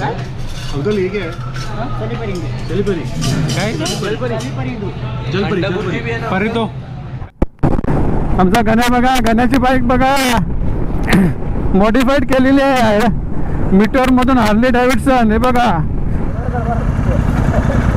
Uncle ये क्या है जलपरी काय जलपरी जलपरी परी तो आमचा गण्या बघा गण्याची बाईक बघा मॉडिफाईड केलेली आहे मीटर मधून हार्ली डेव्हिडसन हे बघा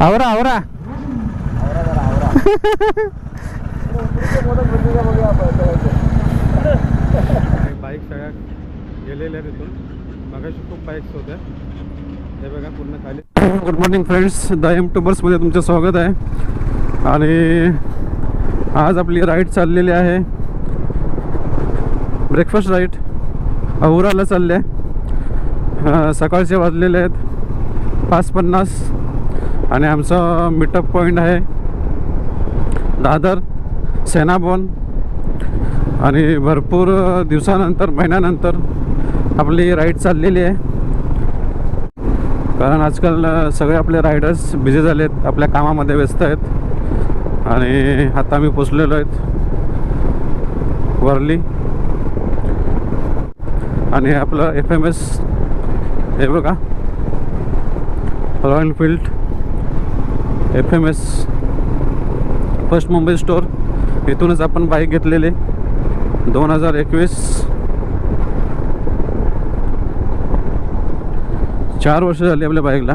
आवरा आवरा बाईक सगळ्या गेलेल्या आहेत इथून मगाशी खूप बाईक्स होत्या हे बघा पूर्ण खाली. Good morning friends the M टूबर्समध्ये तुमचं स्वागत आहे. आणि आज आपली राईड चाललेली आहे. ब्रेकफास्ट राईड अहुराला चालले आहे. सकाळचे वाजलेले आहेत. पाच पन्नास. आणि आमचा मीटअप पॉईंट आहे. दादर सेनाबॉन. आणि भरपूर दिवसानंतर महिन्यानंतर आपली राईड चाललेली आहे. कारण आजकाल सगळे आपले रायडर्स बिझी झाले आहेत आपल्या कामामध्ये व्यस्त आहेत. आणि आता मी पोचलेलो आहेत. वरली. आणि आपलं एफ एम एस हे बघा. Royal Field F M S first Mumbai store इथूनच आपण बाईक घेतलेली. दोन हजार एकवीस. चार वर्ष झाली आपल्या बाईकला.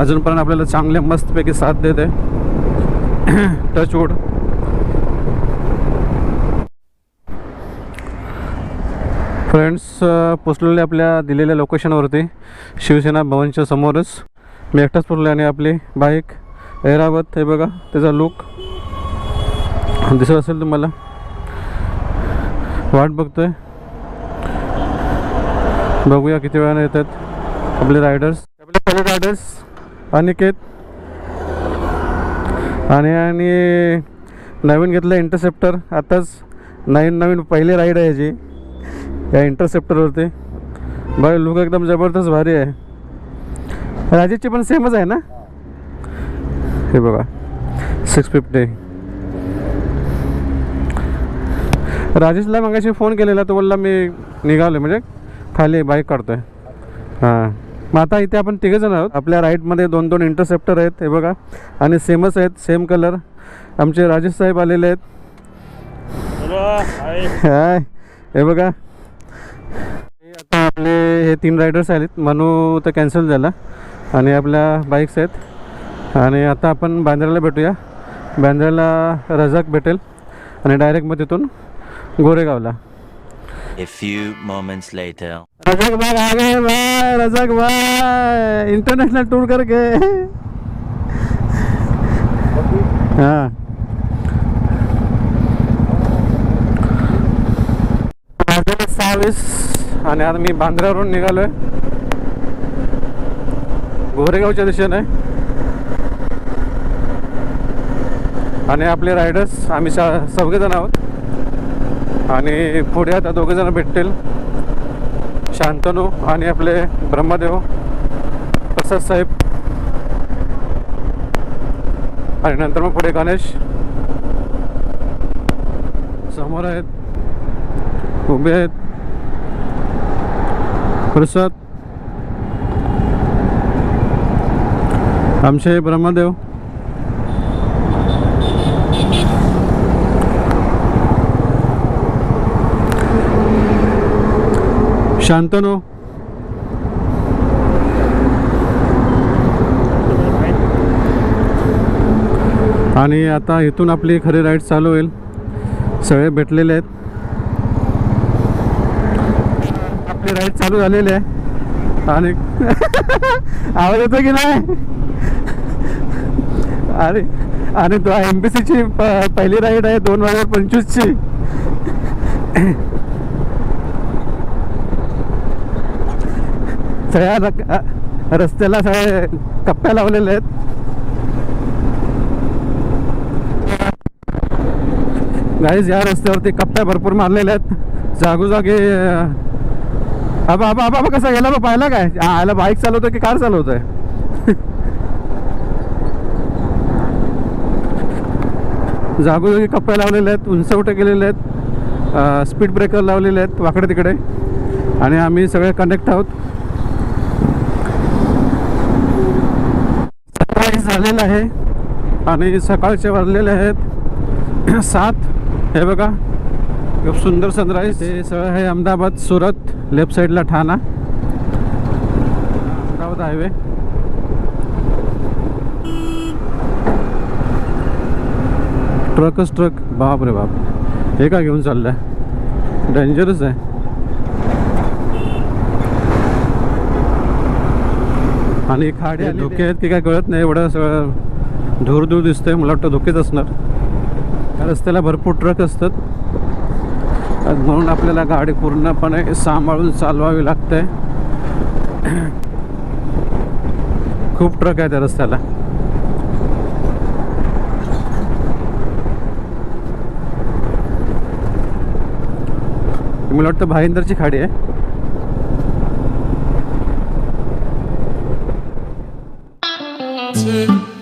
अजूनपर्यंत आपल्याला चांगल्या मस्तपैकी साथ देते. टचवूड फ्रेंड्स पोचलेले आपल्या दिलेल्या लोकेशनवरती शिवसेना भवनच्या समोरच. मी एकटाच पोचले आणि आपली बाईक ऐरावत हे बघा त्याचा लुक दिसत असेल तुम्हाला. वाट बघतोय. बघूया किती वेळाने येतात आपले रायडर्स. आपले पहिले रायडर्स. अनिकेत. आणि आणि नवीन घेतलं इंटरसेप्टर. आताच नवीन नवीन पहिली राईड आहे याची. या इंटरसेप्टरवरती. बघ लुक एकदम जबरदस्त भारी आहे. राजेशची पण सेमच आहे ना? हे बघा. सिक्स फिफ्टी राजेशला मगाशी फोन केलेला तो बोलला मी निघालो म्हणजे खाली बाईक काढतोय. हां. मग आता इथे आपण तिघंजण आहोत. आपल्या राईटमध्ये दोन दोन इंटरसेप्टर आहेत हे बघा. आणि सेमच आहेत सेम कलर आमचे राजेश साहेब आलेले आहेत. हाय हे बघा. हे आता आपले हे तीन रायडर्स आलेत. मनू तर कॅन्सल झाला. आणि आपल्या बाईक्स आहेत. आणि आता आपण बांद्र्याला भेटूया. बांद्र्याला रजाक भेटेल. आणि डायरेक्ट मग तिथून गोरेगावला. A few moments later. Rajak भाई आ गए भाई रजक भाई। इंटरनेशनल टूर करके। हाँ। सहावीस आणि आता मी बांद्र्यावरून निघालोय. गोरेगावच्या दिशेने. आणि आपले रायडर्स आम्ही सगळेजण आहोत. आणि पुढे आता दोघेजण भेटतील. शांतनू आणि आपले ब्रह्मदेव प्रसाद साहेब. आणि नंतर मग पुढे गणेश. समोर आहेत उभे आहेत. प्रसाद. आमचे ब्रह्मदेव. शांतनो. आणि आता इथून आपली खरी राईड चालू होईल. सगळे भेटलेले आहेत. आपली राईड चालू झालेली आहे. आणि आवाज येतो की नाही? अरे आणि तो एम पी सीची पहिली राईड आहे दोन हजार पंचवीसची. सगळ्या रस्त्याला सगळे कप्प्या लावलेले आहेत. गाईज या रस्त्यावरती कप्प्या भरपूर मारलेल्या आहेत. जागोजागी आबा आबा आबा कसा गेला बा? पाहिला काय? आयला बाईक चालवतोय की कार चालवतोय? जागोजागी कप्प्या लावलेले आहेत उंचवटे केलेले आहेत स्पीड ब्रेकर लावलेले आहेत वाकडे तिकडे. आणि आम्ही सगळे कनेक्ट आहोत सनराईज झालेलं आहे. आणि सकाळचे वाजलेले आहेत. सात. हे बघा. खूप सुंदर सनराईज हे सगळं आहे अहमदाबाद सुरत लेफ्ट साईडला ठाणा. अहमदाबाद हायवे ट्रकच ट्रक बाप रे बाप. हे का घेऊन चाललंय? डेंजरस आहे. आणि खाडे धोके आहेत की काय कळत नाही एवढं सगळं धूर धूर दिसतंय मला वाटतं धोकेच असणार. त्या रस्त्याला भरपूर ट्रक असतात. म्हणून आपल्याला गाडी पूर्णपणे सांभाळून चालवावी लागते. खूप ट्रक आहे त्या रस्त्याला. मला वाटतं भाईंदरची खाडी आहे. To.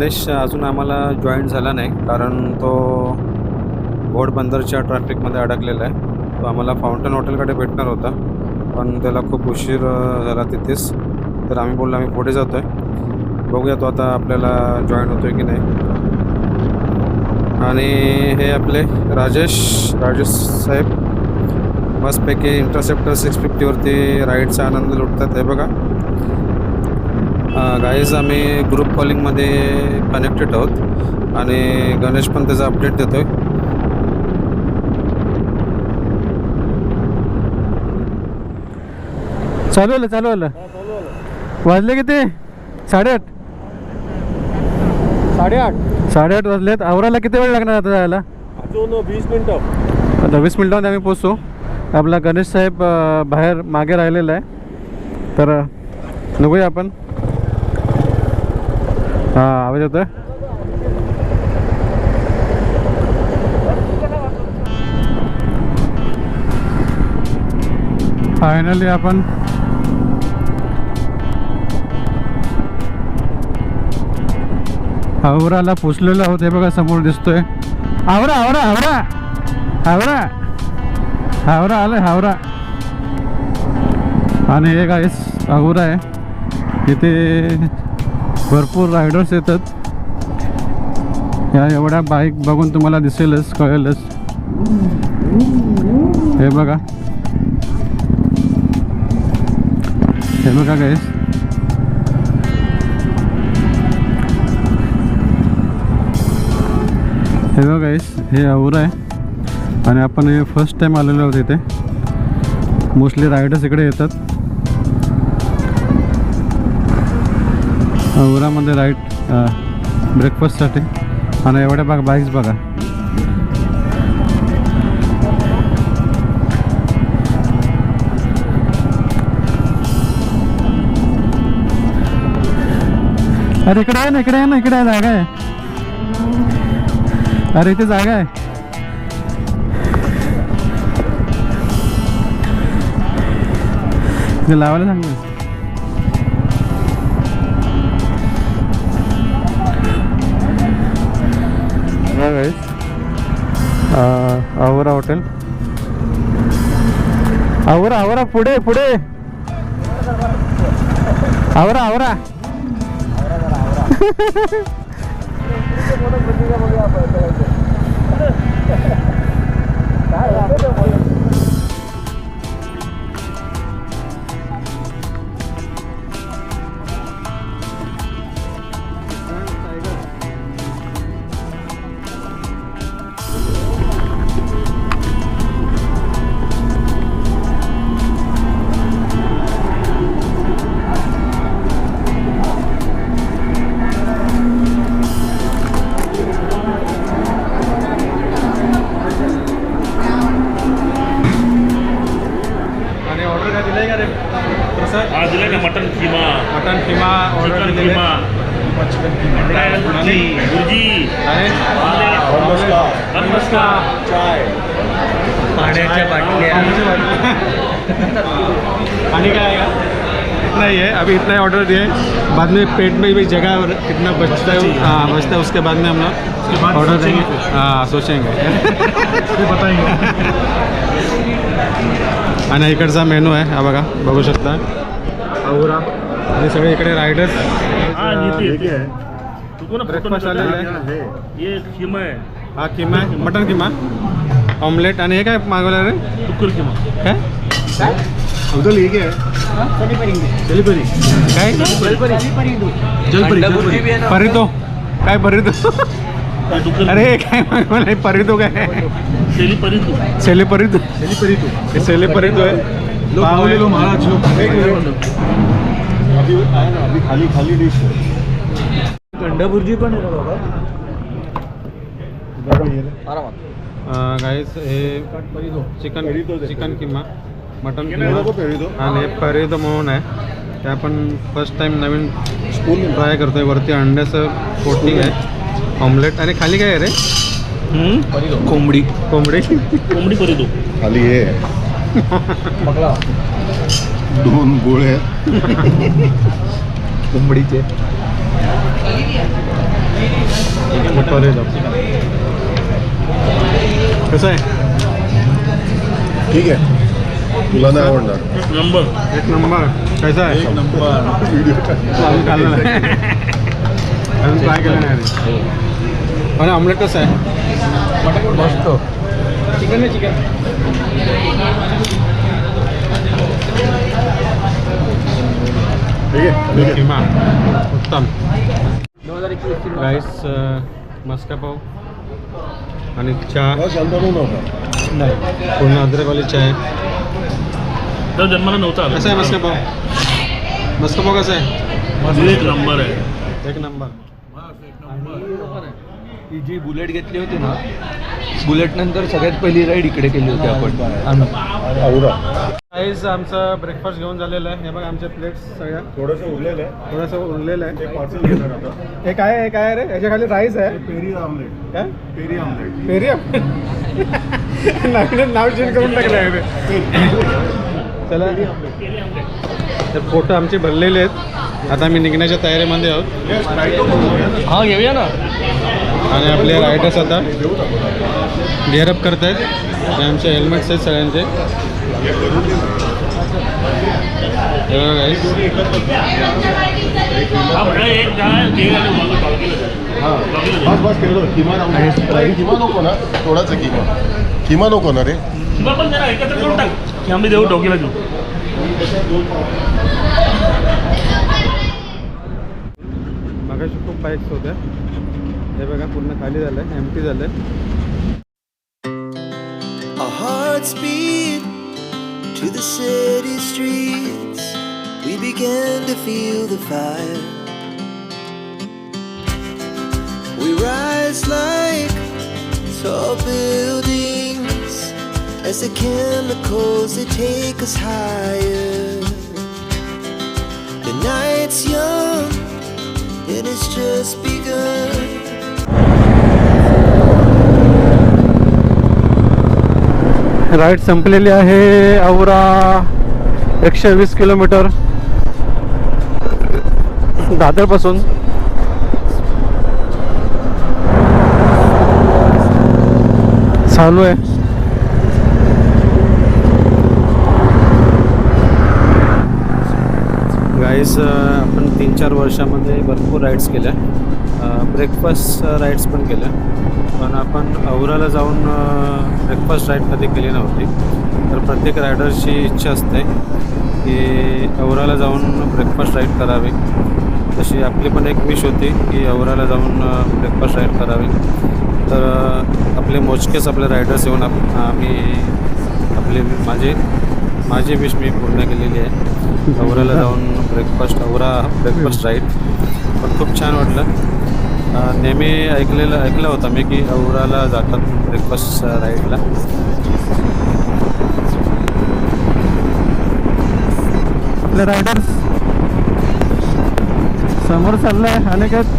गणेश अजून आम्हाला जॉईन झाला नाही कारण तो घोडबंदरच्या ट्रॅफिकमध्ये अडकलेला आहे. तो आम्हाला फाउंटन हॉटेलकडे भेटणार होता पण त्याला खूप उशीर झाला तिथेच. तर आम्ही बोललो आम्ही पुढे जातो आहे बघूया तो आता आपल्याला जॉईन होतो आहे की नाही. आणि हे आपले राजेश राजेश साहेब मस्तपैकी इंटरसेप्टर सिक्स फिफ्टीवरती राईडचा आनंद लुटतात. हे बघा. गाईज आम्ही ग्रुप कॉलिंगमध्ये कनेक्टेड आहोत. आणि गणेश पण त्याचा अपडेट देतोय. चालू आलं चालू आलं. वाजले किती? साडेआठ. साडेआठ. साडेआठ वाजलेत. आवराला किती वेळ लागणार आता जायला? अजून वीस मिनिटं. आता वीस मिनिटांमध्ये आम्ही पोचतो आपला गणेश साहेब बाहेर मागे राहिलेला आहे. तर अ, बघूया आपण. हा आवाज येतोय? फायनली आपण हावराला पोचलेलो आहोत. हे बघा समोर दिसतोय. हावरा हावरा हावरा हावरा हावरा आलं हावरा आणि हे गाईस हावरा आहे. इथे भरपूर रायडर्स येतात. या एवढ्या बाईक बघून तुम्हाला दिसेलच कळेलच. हे बघा. हे बघा गाईस हे बघा गाईस हे औरा आहे. आणि आपण हे फर्स्ट टाईम आलेलो आहोत इथे. मोस्टली रायडर्स इकडे येतात. उरामध्ये राईट ब्रेकफास्टसाठी आणि एवढ्या बघा बाईक्स बघा. अरे इकडे आहे ना इकडे आहे ना इकडे आहे जागा आहे. अरे इथे जागा आहे. लावायला सांगू आवरा हॉटेल आवरा आवरा पुढे पुढे आवरा आवरा आणि ही ऑर्डर दिए बाद में पेट में भी जगह और कितना बचता है हाँ बचता है उसके बाद में हम लोग ऑर्डर देंगे। हाँ सोचेंगे। आणि इकडचा मेनू आहे हा बघा बघू शकता औरा आणि सगळे इकडे रायडर्स ब्रेकफास्ट आलेला आहे ये खिमा आहे हा। किमा आहे मटन किमा। ऑमलेट आणि हे काय मागवलं रे टुक्कुर किमा। काय? ये क्या है जलपरी काय? जलपरी. परितो. काय परितो? अरे काय परितो काय? सेली परितू सेले परितो तो हे आहे. महाराज लो अभी आहे ना अभी खाली खाली डिश है भुर्जी पण आहे बाबा? अं, गाईस हे चिकन चिकन किमा मटन आणि परितो म्हणून आहे. ते आपण फर्स्ट टाइम नवीन स्पून ट्राय करतोय. वरती अंड्याचं कोटिंग आहे. ऑमलेट आणि खाली काय आहे रे? कोंबडी. कोंबडी. कोंबडी परितू खाली हे. दोन गोळे. कोंबडीचे. कसं आहे? ठीक आहे. तुला नाही आवडणार. एक नंबर. एक नंबर. कैसा आहे एक नंबर. अजून खाल्लं नाही. अजून ट्राय केलं नाही रे. आणि ऑमलेट कसं आहे? मस्त. चिकन आहे चिकन ठीक आहे ठीक आहे. किमा. उत्तम. राईस मस्का पाव. आणि चहा. नव्हता नाही पूर्ण अद्रकवाली चहा आहे. तर जन्माला नव्हता आला. कसं आहे मस्का पाव मस्का पाव कसं आहे? एक नंबर आहे. एक नंबर. ही जी बुलेट घेतली होती ना बुलेट नंतर सगळ्यात पहिली राईड इकडे केली होती आपण. राईस आमचा ब्रेकफास्ट घेऊन झालेला आहे. हे बघा आमच्या प्लेट्स सगळ्या. थोडंसं उरलेलं आहे. थोडंसं उरलेलं ते आहे पार्सल घेणार आता. हे काय आहे हे काय आहे रे? याच्या खाली राईस आहे? पेरी आमलेट काय? पेरी आमलेट आपण नवीन नाव चेंज करून टाकलं आहे रे. चला. तर फोटो आमचे भरलेले आहेत. आता आम्ही निघण्याच्या तयारीमध्ये आहोत. हा घेऊया ना. आणि आपले रायडर्स आता गेअरअप करत आहेत हे आमचे हेल्मेट्स आहेत सगळ्यांचे. हे. हा आणि. हां किमा नको ना. थोडाच किमा किमा नको ना रे. किंवा पण जरा एकत्र करून टाक की आम्ही देऊ डोकीला देऊ मगाशी खूप बाईक्स होत्या हे बघा पूर्ण खाली झालं आहे एम टी झालं आहे Our hearts beat to the city streets. We began to feel the fire. We rise like tall buildings As the chemicals they take us higher. The night's young and it's just begun. Ride संपलेली आहे औरा एकशे वीस kilometre दादरपासून चालू आहे गाईस आपण तीन चार वर्षामध्ये भरपूर राईड्स केल्या. ब्रेकफास्ट राईड्स पण केल्या. पण आपण औराला जाऊन ब्रेकफास्ट राईड कधी केली नव्हती. तर प्रत्येक रायडरची इच्छा असते की औराला जाऊन ब्रेकफास्ट राईड करावी. तशी आपली पण एक विश होती की औराला जाऊन ब्रेकफास्ट राईड करावी. तर आपले मोजकेच आपले रायडर्स येऊन आप आम्ही आपले माझे माझी विश मी पूर्ण केलेली आहे. औराला जाऊन ब्रेकफास्ट औरा ब्रेकफास्ट राईड पण खूप छान वाटलं. नेहमी ऐकलेलं ऐकलं होतं मी की औराला जातात ब्रेकफास्ट राईडला आपले रायडर्स समोर चाललाय अनेकात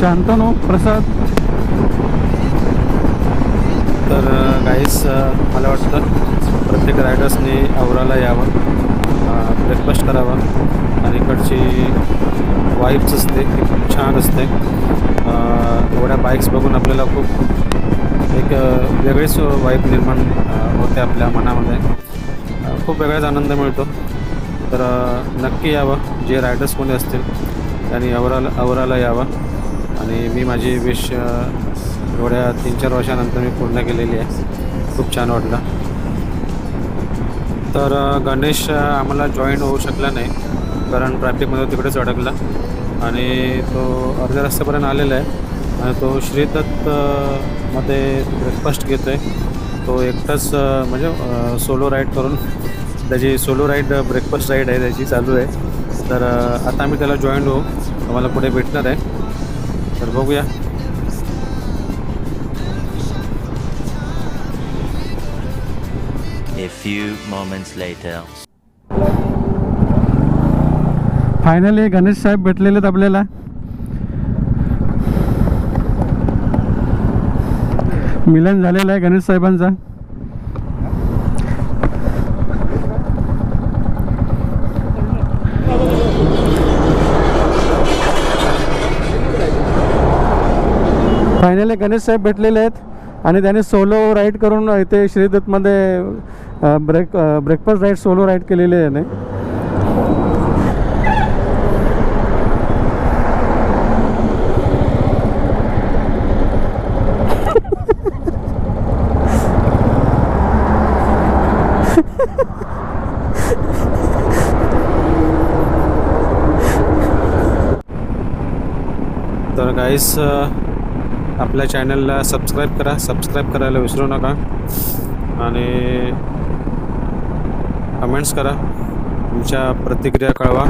शांतनो प्रसाद. तर गाईस मला वाटतं प्रत्येक रायडर्सनी आवराला यावं ब्रेकफास्ट करावा आणि इकडची वाईब्स असते ती खूप छान असते. एवढ्या बाईक्स बघून आपल्याला खूप एक वेगळीच वाईब निर्माण होते आपल्या मनामध्ये. खूप वेगळाच आनंद मिळतो. तर नक्की यावं जे रायडर्स कोणी असतील त्यांनी अवराला अवराला यावं. आणि मी माझी विश एवढ्या तीन चार वर्षानंतर मी पूर्ण केलेली आहे. खूप छान वाटलं. तर गणेश आम्हाला जॉईन होऊ शकला नाही. कारण ट्रॅफिकमध्ये तिकडेच अडकला. आणि तो अर्ध्या रस्त्यापर्यंत आलेला आहे. आणि तो श्रीदत्त मध्ये ब्रेकफास्ट घेतो आहे तो एकटाच म्हणजे सोलो राईड करून त्याची सोलो राईड ब्रेकफास्ट राईड आहे त्याची चालू आहे. तर आता आम्ही त्याला जॉईन होऊ. आम्हाला पुढे भेटणार आहे. तर बघूया. Few moments later. Finally Ganesh साहेब भेटलेले आहेत आपल्याला. मिलन झालेलं आहे गणेश साहेबांचा. फायनली गणेश साहेब भेटलेले आहेत. आणि त्याने सोलो राईड करून इथे श्रीदत्तमध्ये break breakfast ride solo ride केलेली आहे याने. तर गाईस आपल्या चॅनलला सबस्क्राईब करा. सबस्क्राईब करायला विसरू नका. आणि कमेंट्स करा. तुमच्या प्रतिक्रिया कळवा.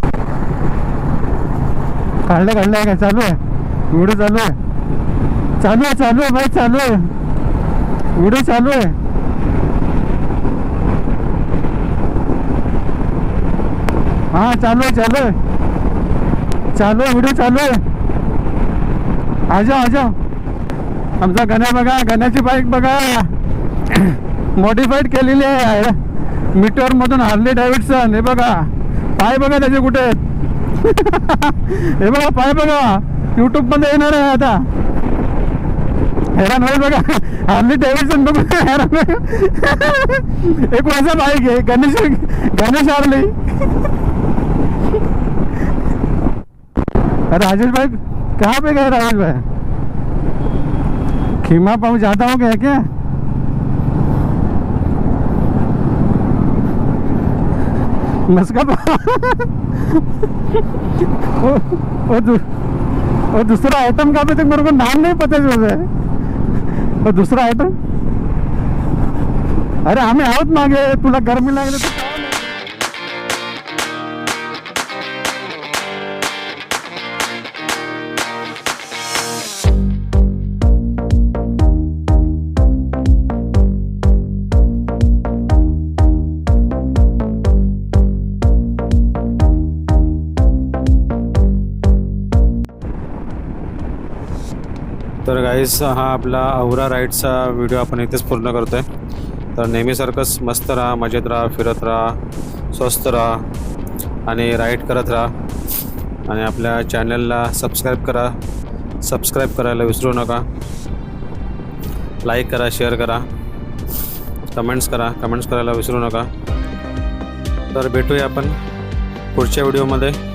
काढलं काढलं आहे का चालू आहे? व्हिडिओ चालू आहे? चालू आहे चालू आहे बाई चालू आहे. व्हिडिओ चालू आहे. हां चालू आहे चालू आहे. चालू आहे व्हिडिओ चालू आहे. आजा आजा. आमचा गण्या बघा गण्याची बाईक बघा. मॉडिफाईड केलेली आहे मीटर मधून हार्ले डॅव्हिडसन हे बघा. पाय बघा त्याचे कुठे हे बघा पाय बघा. युट्यूबमध्ये येणार आहे आता. हैराण होईल बघा. हार्ली डॅव्हिडसन बघा हैराण एक हे बाईक आहे? गणेश गणेश हार्ली. राजेश भाई कहाँ पे गए राजेश भाई? खीमा पाऊ जाता हूँ क्या क्या? Me पाव वो वो, दू, वो दूसरा आइटम का अभी तक मेरे को नाम नहीं पता चल रहा है वो दूसरा आइटम अरे आम्ही आहोत मागे तुला गरमी लागली तर तर गाईस हा आपला औरा राईडचा व्हिडिओ आपण इथेच पूर्ण करतो आहे तर नेहमीसारखंच मस्त राहा मजेत राहा फिरत राहा स्वस्त राहा आणि राईड करत राहा. आणि आपल्या चॅनलला सबस्क्राईब करा. सबस्क्राईब करायला विसरू नका. लाईक करा शेअर करा. कमेंट्स करा कमेंट्स करायला विसरू नका. तर भेटूया आपण पुढच्या व्हिडिओमध्ये